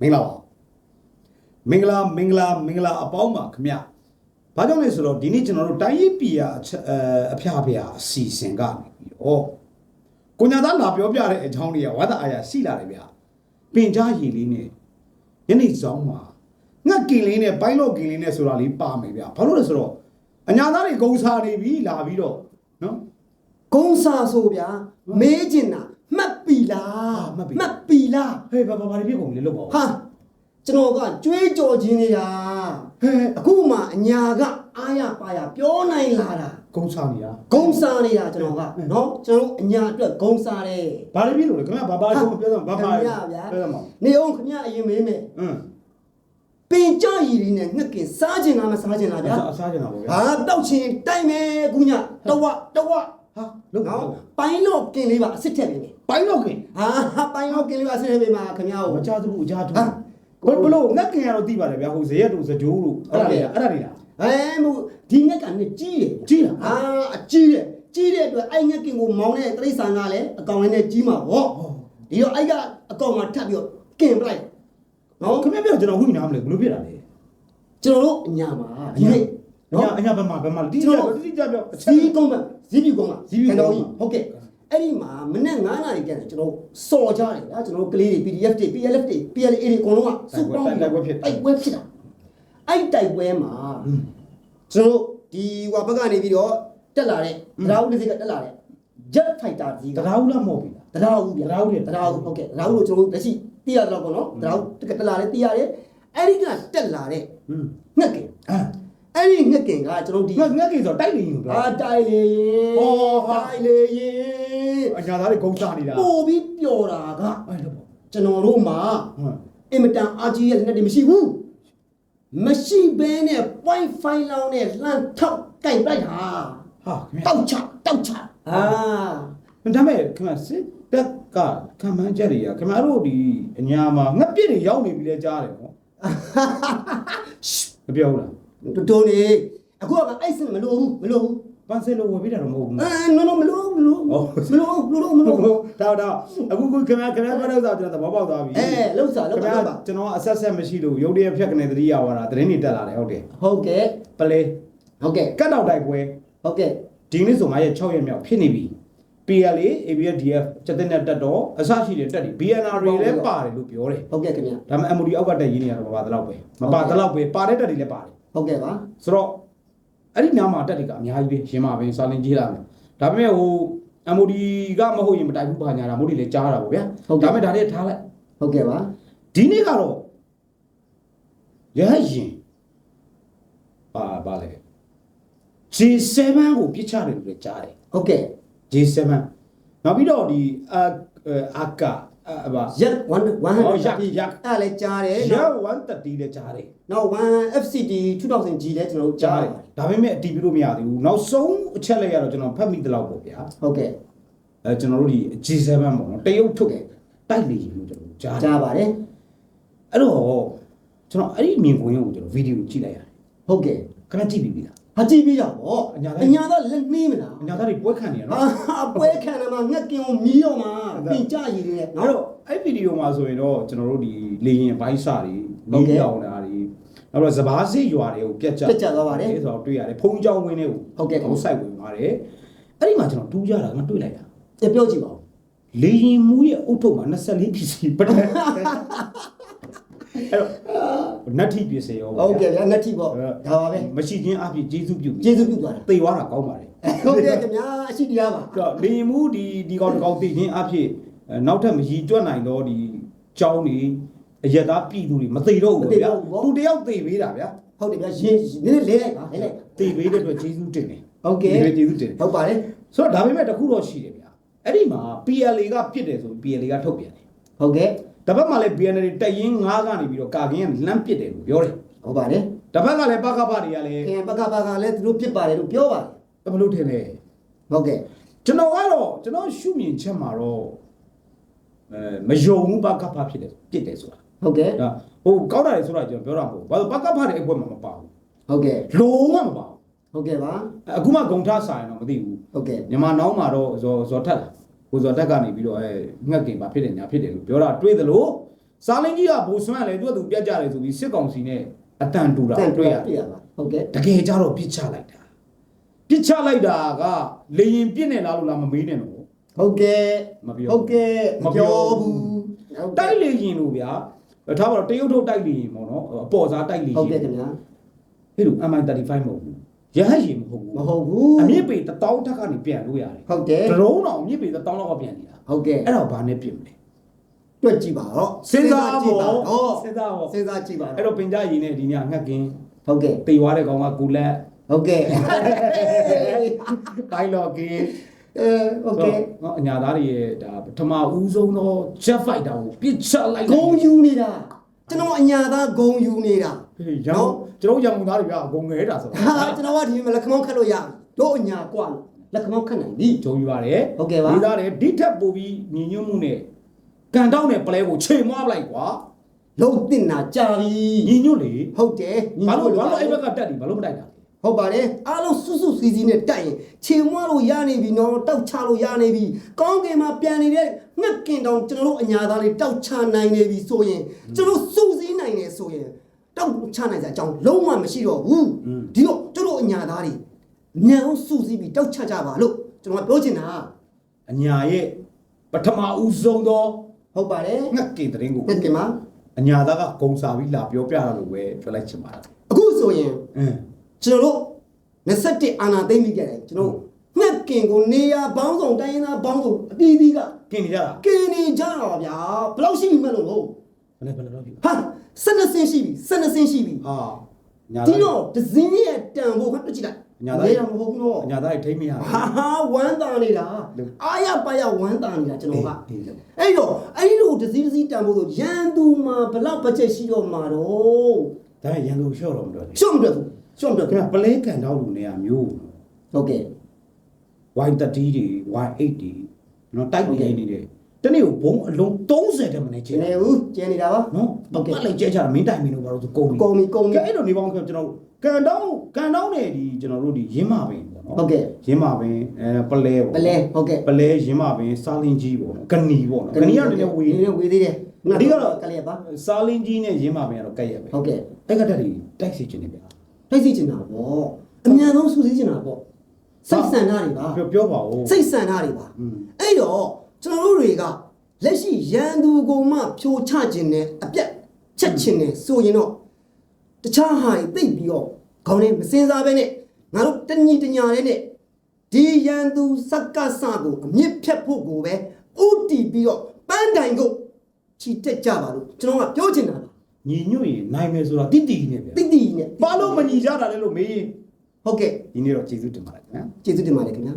မင်္ဂလာပါမင်္ဂလာမင်္ဂလာမင်္ဂလာအပေါင်းပါခင်ဗျဘာကြောင့်လဲဆိုတော့ဒီနေ့ကျွန်တော်တို့တိုင်းရေးပြည်အချက်အအဖျားဖျားအစီအစဉ်ကနေပြီးတော့ကိုညာသားလာပြောပြတဲ့အကြောင်းတွေကဝါဒအာရရှိလာတယ်ဗျပင်ကြားရည်လေးနဲ့ညနေဆောင်မှာငှက်ကင်လေးနဲ့ဘိုင်းလော့ကင်လေးနဲ့ဆိုတာလေးပါမယ်ဗျဘာလို့လဲဆိုတော့အညာသားတွေဂုံစားနေပြီလာပြီးတော့နော်ကုန်းစာဆိုဗျာမေးကျင်တာမှတ်ပြီ လားမှတ်ပြီ မှတ်ပြီလားဟေးဘာဘာဘာတွေဖြစ်ကုန်လဲလို့ပေါ့ဟာကျွန်တော်ကကြွေးကြော်ခြင်းနေတာဟဲ့အခုမှအညာကအားရပါရပြောနိုင်လာတာဂုံစားနေတာဂုံစာနေတာကျွန်တော်ကနော်ကျွန်တော်တို့အညာအတွက်ဂုံစာတယ် ဘာတွေဖြစ်လို့လဲခင်ဗျဘာဘာပြောပြောဘာဘာခင်ဗျာဗျာ ပြောမှာနေအောင်ခင်ဗျာအရင်မေးမယ်อืมပင်ကြရည်လေးနဲ့ငှက်ကင်စားကျင်လားမစားကျင်လားဗျာအစားကျင်တာပေါ့ဗျာဟာတောက်ချင်းတိုက်မယ်ကူညတဝတဝ ဟာလုံးနော်နော်ပိုင်းတော့ကင်လေးပါအစ်စ်ထက်ပြီမယ်ပိုင်းတော့ခင်ဟာပိုင်းတော့ကင်လေးပါအစ်စ်ထက်ပြီမှာခင်ဗျာမကိုကြသူအကြသူဟာဘဘလို့ငက်ခင်ရတော့သိပါတယ်ဗျာဟိုဇရက်တို့ဇကြိုးတို့အဲ့ဒါတွေအဲ့ဒါတွေလားအဲမို့ဒီငက်ကနဲ့ကြီးတယ်ကြီးလားအာအကြီးတယ်ကြီးတဲ့အတွက်အဲ့ငက်ကင်ကိုမောင်းတဲ့တိရစ္ဆာန်ကလည်းအကောင်နဲ့ကြီးမှာပေါ့ဒီတော့အဲ့ကအကောင်မှာထပ်ပြီးတော့ကင်ပလိုက်နော်ခင်ဗျပြောကျွန်တော်ဝိနာမလဲဘလို့ဖြစ်တာလဲကျွန်တော်တို့အညာမှာဒီနေ့ အညာအညာဘယ်မှာဘယ်မှာတိကျပြောတိကျပြောအချက်ဇီးကုန်းမှာဇီးပြူကုန်းမှာဇီးဖြူကုန်းမှာကျွန်တော်ကြီးဟုတ်ကဲ့အဲ့ဒီမှာမနေ့9နာရီကျရင်ကျွန်တော်စော်ကြတယ်ဗျာကျွန်တော်တို့ကလေးတွေ PDF တွေ PLF တွေ PLA တွေအကုန်လုံးကစုပေါင်းပြီးတိုက်ပွဲဖြစ်တာအဲ့တိုက်ပွဲမှာကျွန်တော်တို့ဒီဟိုဘက်ကနေပြီးတော့တက်လာတဲ့တရားဦးလေးစိတ်ကတက်လာတဲ့ jet fighter ကြီးကတရားဦးလားမဟုတ်ပြီလားတရားဦးဗျာတရားဦးလေတရားဦးဟုတ်ကဲ့တရားဦးလို့ကျွန်တော်တို့လက်ရှိသိရတော့ပေါ့နော်တရားဦးတကတက်လာတဲ့သိရတယ်အဲ့ဒီကတက်လာတဲ့อืมငှက်ကင် အာအဲ့ဒီငှက်ကင်ကကျွန်တော်ဒီငက်ငက်ခင်ဆိုတိုက်နေရင်ပြောအာတိုက်လေရင်ဟောဟာတိုက်လေရင်အညာသားတွေဂုံစားနေတာပို့ပြီးပျော်တာကအဲ့လိုပေါ့ကျွန်တော်တို့မှာဟုတ်အင်မတန်အာကြီးရဲ့လက်တွေမရှိဘူးမရှိဘဲနဲ့ point 5လောင်းနဲ့လှမ်းထောက်ကြိုက်လိုက်တာဟာခင်ဗျတောက်ချတောက်ချအာဒါပေမဲ့ခင်ဗျစစ်တက်ကခံမှန်းချက်တွေကခင်ဗျားတို့ဒီအညာမှာငက်ပြစ်တွေရောက်နေပြီလဲကြားတယ်နော်မပြောဘူးလား တူတူနေအခုကအဲ့စင်မလို့ဘူးမလို့ဘူးပန်းစလို့ဝယ်ပြတာတော့မဟုတ်ဘူးအဲနော်နော်မလို့မလို့မလို့မလို့မလို့ဒါတော့အခုခုခင်ဗျာခင်ဗျာပြောတော့ကျွန်တော်သဘောပေါက်သွားပြီအဲလှုပ်စားလှုခင်ပ်ဗျာပါပါကျွန်တော်အဆက်ဆက်မရှိလို့ရုပ်တရက်ဖြတ်ကနေသတိရသွားတာသတင်းတွေတက်လာတယ်ဟုတ်တယ်ဟုတ်ကဲ့ပလဲဟုတ်ကဲ့ကတ်တော့တိုက်ပွဲဟုတ်ကဲ့ဒီနေ့ဆို9ရက်6ရက်မြောက်ဖြစ်နေပြီ PLA ABSDF စက်တဲ့နဲ့တက်တော့အစရှိတဲ့တက်ဒီ BNR တွေလည်းပါတယ်လို့ပြောတယ်ဟုတ်ကဲ့ခင်ဗျဒါပေမဲ့ MOD အောက်ကတက်ရင်းနေရတော့မပါတော့ပဲမပါတော့ပဲပါတဲ့တက်တွေလည်းပါတယ် ဟုတ်ကဲ့ပါဆိုတော့အဲ့ဒီနားမှာတက်တွေကအများကြီးပဲရှင်ပါပဲစာလင်းကြီးလာမယ်ဒါပေမဲ့ဟို MOD ကမဟုတ်ရင်မတိုက်ဘူးပါညာတာမို့ဒီလည်းကြားတာပေါ့ဗျာဒါပေမဲ့ဒါတွေထားလိုက်ဟုတ်ကဲ့ပါဒီနေ့ကတော့ရဟရင်ပါပါလေ G7 ကိုပြစ်ချတယ်လို့လည်းကြားတယ်ဟုတ်ကဲ့ G7 နောက်ပြီးတော့ဒီအာအာကာ အဘာရက်1 100ဟောရက်ရက်အဲ့လည်းကြားတယ်ရ130လည်းကြားတယ်နောက်1 FCD 2000G လည်းကျွန်တော်တို့ကြားကြားတတယ်ယ်ဒါပေမဲ့အတီးပြလို့မရသေးဘူးနောက်ဆုံးအချက်လက်ရတော့ကျွန်တော်ဖတ်မိသလောက်ပေါ့ဗျာဟုတ်ကဲ့အဲကျွန်တော်တို့ဒီ G7 ပေါ့နော်တရုတ်ထုတ်တိုက်လေရင်လို့ကျွန်တော်ကြားတယ်ကြားပါတယ်အဲ့တော့ကျွန်တော်အဲ့ဒီမြင်ကွင်းကိုကျွန်တော်ဗီဒီယိုကြည့်လိုက်ရတယ်ဟုတ်ကဲ့ခဏကြည့်ပြီးပြီလား ဟာကြည့်ပြီးတော့ဗောအညာသားအညာသားလက်နှီးမလားအညာသားတွေပွဲခံနေရနော်အာပွဲခံတယ်မှာငှက်ကင်ကိုမီးတော့မှာပြင်ကြရည်နေတယ်အဲ့နော်တော့အဲ့ဗီဒီယိုမှာဆိုရင်တော့ကျွန်တော်တို့ဒီလေရင်ဘိုင်းစာတွေဟုတ်ကဲ့ပြောင်းတာတွေနောက်တော့စပားစစ်ရွာတွေကိုပြတ်ကျပြတ်ကျသွားပါတယ်ဆိုတော့တွေ့ရတယ်ဖုံးကြောင်းဝင်းတွေကိုဟုတ်ကဲ့ဟိုစိုက်ဝင်ပါတယ်အဲ့ဒီမှာကျွန်တော်တူးကြတာငါတွေ့လိုက်တာပြပြောကြည့်ပါဦးလေရင်မူးရဲ့အုတ်ထုပ်မှာ24ပစ္စည်းပတက် အဲ့တော့နတ်ထိပစ္စည်းရောဟုတ်ကဲ့ဗျာငှက်ထိပေါ့ဒါပါပဲမရှိချင်းအဖြစ်ကျေးဇူးပြုကျေးဇူးပြုသွားတာသိသွားတာကောင်းပါတယ်ဟုတ်ကဲ့ခင်ဗျာအရှိတရားပါတော့လေရင်မူးဒီဒီကောင်တစ်ကောင်သိချင်းအဖြစ်အဲနောက်ထပ်မရီတွက်နိုင်တော့ဒီကြောင်းနေအရက်သားပြည်သူတွေမသိတော့ဘူးဗျာသူတယောက်သိပေးတာဗျာဟုတ်တယ်ဗျာရေးနည်းနည်းလဲလိုက်ပါလဲလိုက်သိပေးတဲ့အတွက်ကျေးဇူးတင်တယ်ဟုတ်ကဲ့ဒီလိုကျေးဇူးတင်တယ်ဟုတ်ပါတယ်ဆိုတော့ဒါပေမဲ့တစ်ခုတော့ရှိတယ်ဗျာအဲ့ဒီမှာ PLA ကပြစ်တယ်ဆို PLA ကထုတ်ပြန်တယ်ဟုတ်ကဲ့ တစ်ဖက်မှာလည်း BNL တက်ရင်9ကနေပြီးတော့ကာကင်းကလမ်းပစ်တယ်လို့ပြောတယ်ဟုတ်ပါတယ်တစ်ဖက်ကလည်းပကပတွေကလည်းခင်ဗျာပကပကလည်းသူတို့ပြစ်ပါတယ်လို့ပြောပါတယ်ဘယ်လိုထင်လဲဟုတ်ကဲ့ကျွန်တော်ကတော့ကျွန်တော်ရှုမြင်ချက်မှာတော့အဲမယုံဘူးပကပဖြစ်တယ်ပြစ်တယ်ဆိုတာဟုတ်ကဲ့ဒါဟိုကောက်တာလေဆိုတာကျွန်တော်ပြောတာမဟုတ်ဘူးဘာလို့ပကပတွေအကွက်မှာမပါဘူးဟုတ်ကဲ့လုံးဝမပါဘူးဟုတ်ကဲ့ပါအခုမှဂုံထဆိုင်တော့မသိဘူးဟုတ်ကဲ့မြန်မာနောင်းမှာတော့ဇော်ဇော်ထက်လာ ဟိုဇော်တက်ကနေပြီးတော့အဲငှက်ကင်ပါဖြစ်တယ်ညာဖြစ်တယ်လို့ပြောတာတွေးသလိုစားလင်းကြီးကဘိုးဆွမ်းလည်းသူကသူပြတ်ကြတယ်ဆိုပြီးစစ်ကောင်စီနဲ့အတန်တူတာတန်တွေ့တွေ့ရရပြရပါဟုတ်ကဲ့တကယ်ကြတော့ပြစ်ချလိုက်တာပြစ်ချလိုက်တာကလေရင်ပြစ်နေလားလို့လားမမေးနဲ့တော့ဟုတ်ကဲ့မပြောဟုတ်ကဲ့မပြောဘူးဟုတ်ကဲ့တိုက်လေရင်လို့ဗျာထားပါတော့တရုတ်ထုတ်တိုက်လေရင်ပေါ့နော်အပေါ်စားတိုက်လေရင်ဟုတ်ကဲ့ခင်ဗျာဟဲ့လို့ MI35 မဟုတ်ဘူး ရဟတ်ရင်မဟုတ်ဘူးမဟုတ်ဘူးအမြင့်ပေတစ်တောင်းထက်ကနေပြန်လို့ရတယ်ဟုတ်တယ်ဒရုန်းတော့အမြင့်ပေတစ်တောင်းလောက်ကပြန်နေတာဟုတ်ကဲ့အဲ့တော့ဘာနဲ့ပြင်မလဲတွက်ကြည့်ပါတော့စဉ်းစားကြည့်ပါဖို့တော့စဉ်းစားဖို့စဉ်းစားကြည့်ပါအဲ့တော့တော့ပင်ကြရည်နဲ့ဒီညငှက်ကင်းဟုတ်ကဲ့တေသွားတဲ့ကောင်ကကိုလက်ဟုတ်ကဲ့တိုင်းလော့ကင်းအဲဟုတ်ကဲ့နော်အညာသားတွေရဲ့ဒါပထမဦးဆုံးသော jet fighter ကိုပြစ်ချလိုက်ဂုံယူနေတာ ကျွန်တော်အညာသားဂုံယူနေတာဟေးရန်ကုန်ကျွန်တော်ရန်ကုန်သားတွေကအကုန်ငဲတာဆိုဟာကျွန်တော်ကဒီမှာလက်ခမောင်းခတ်လို့ရပြီတို့အညာကွာလို့လက်ခမောင်းခတ်နိုင်ပြီဂျုံယူပါတယ်ဟုတ်ကဲ့ပါဒီသားတယ်ဒီထက်ပိုပြီးညီညွတ်မှုနဲ့ကန်တောက်နဲ့ပလဲကိုချိန်မွားပလိုက်ကွာလုံးတင်တာကြာပြီညီညွတ်လေဟုတ်တယ်ညီဘာမလို့တို့ဘာလို့အဲ့ဘက်ကတက်တယ်ဘာလို့မတိုက်တာလဲ ဟုတ်ပါတယ်အားလုံးစွစွစီစီနဲ့တိုက်ရင်ခြေမွားလို့ရနေပြီနော်တောက်ချလို့ရနေပြီကောင်းကင်မှာပြန်နေတဲ့ငှက်ကင်တောင်ကျွန်တော်တို့အညာသားလေးတောက်ချနိုင်နေပြီဆိုရင်ကျွန်တော်စူးစီးနိုင်နေဆိုရင်တောက်ချနိုင်စရာအကြောင်းလုံးဝမရှိတော့ဘူးဒီတော့ကျွန်တော်အညာသားတွေညံအောင်စူးစီးပြီးတောက်ချကြပါလို့ကျွန်တော်ကပြောချင်တာအညာရဲ့ပထမဦးဆုံးသောဟုတ်ပါတယ်ငှက်ကင်တဲ့ရင်ကိုငှက်ကင်မှာအညာသားကဂုံစာပြီးလာပြောပြတာလို့ပဲပြောလိုက်ချင်ပါတယ်အခုဆိုရင်အင်း ကျွန်တော်တို့21အာနာသိမ့်ပြီးကြတယ်ကျွန်တော်တို့ငှက်ကင်ကိုနေရာဘောင်းဆောင်တိုင်းရင်းသားဘောင်းဆောင်အတီးတီးကကင်နေကြတာကင်းနေကြတာဗျာဘယ်လောက်ရှိပြီမဲ့လို့လို့ဘယ်လဲဘယ်လဲတော့ဒီဟာ12ဆင်းရှိပြီ12ဆင်းရှိပြီအာညာဒီသားတော့ဒဇင်းရဲ့တန်ဖို့ခက်ကြည့်လိုက်ညာသားနေရမဟုတ်ဘူးနော်အညာသားတွေထိမ့်မရဘူးဟာဟာဝမ်းတာနေတာလို့အာရပါရဝမ်းတာနေတာကျွန်တော်ကအေးလို့အဲ့တော့အဲ့ဒီလိုဒဇင်းဒဇင်းတန်ဖို့ဆိုရန်သူမှာဘယ်လောက်ဘတ်ဂျက်ရှိတော့မှာတော့ဒါပေမဲ့ရန်သူလျှော့တော့မတော်လေရှော့မတွက်ဘူး ရှော့မတွက်ခင်ဘူးဗျပလဲကန်တော့လူနေရမျိုးဟုတ်ကဲ့ Y30 တွေ Y8 တွေနော်တိုက်နေနေတယ်တနေ့ကိုဘုံအလုံး30တက်မနေချကျင်င်းနေဘူးကျင်းနေတာပါနော်ဟုတ်ကဲ့ပတ်လိုက်ကျဲချတာမင်းတိုင်မင်းတို့ဘာလို့ဆိုကုန်ပြီကုန်ပြီကုန်ပြီကဲအဲ့လိုနေပေါင်းခင်ကျွန်တော်တို့ကန်တောင်းကန်တောင်းနေဒီကျွန်တော်တို့ဒီရင်းမာပင်ပေါ့နော်ဟုတ်ကဲ့ရင်းမာပင်အဲပလဲပေါ့ပလဲဟုတ်ကဲ့ပလဲရင်းမာပင်စားလင်းကြီးပေါ့နော်ကနီပေါ့နော်ကနီကတည်းကဝေးနည်းနည်းဝေးသေးတယ်အဓိကတော့ကလေးပါစားလင်းကြီးနဲ့ရင်းမာပင်ကတော့ကက်ရက်ပဲဟုတ်ကဲ့အဲ့ကတက်တွေတိုက်စီခြင်းနေ ဗျာတိုက်စီချင်တာပေါ့အမြန်ဆုံးစူးစီးချင်တာပေါ့စိတ်ဆန္ဒတွေပါပြောပြောပါဦးစိတ်ဆန္ဒတွေပါอืมအဲ့တော့ကျွန်တော်တို့တွေကလက်ရှိရန်သူကိုမှဖြိုချခြင်းနဲ့အပြတ်ချက်ခြင်းနဲ့ဆိုရင်တော့တခြားဟာတွေသိပ်ပြီးတော့ခေါင်းထဲမစင်စားပဲနဲ့ငါတို့တညီတညာလေးနဲ့ဒီရန်သူစက္ကစကိုအမြင့်ဖြတ်ဖို့ကိုပဲဥတီပြီးတော့ပန်းတိုင်ကိုချီတက်ကြပါလို့ကျွန်တော်ကပြောချင်တာပါ ညီညွတ်ရင်နိုင်မယ်ဆိုတာတိတိနဲ့ဗျာတိတိနဲ့ဘာလို့မညီကြတာလဲလို့မေးရင်ဟုတ်ကဲ့ဒီနေ့တော့ကျေးဇူးတင်ပါတယ်ခင်ဗျာကျေးဇူးတင်ပါတယ်ခင်ဗျာ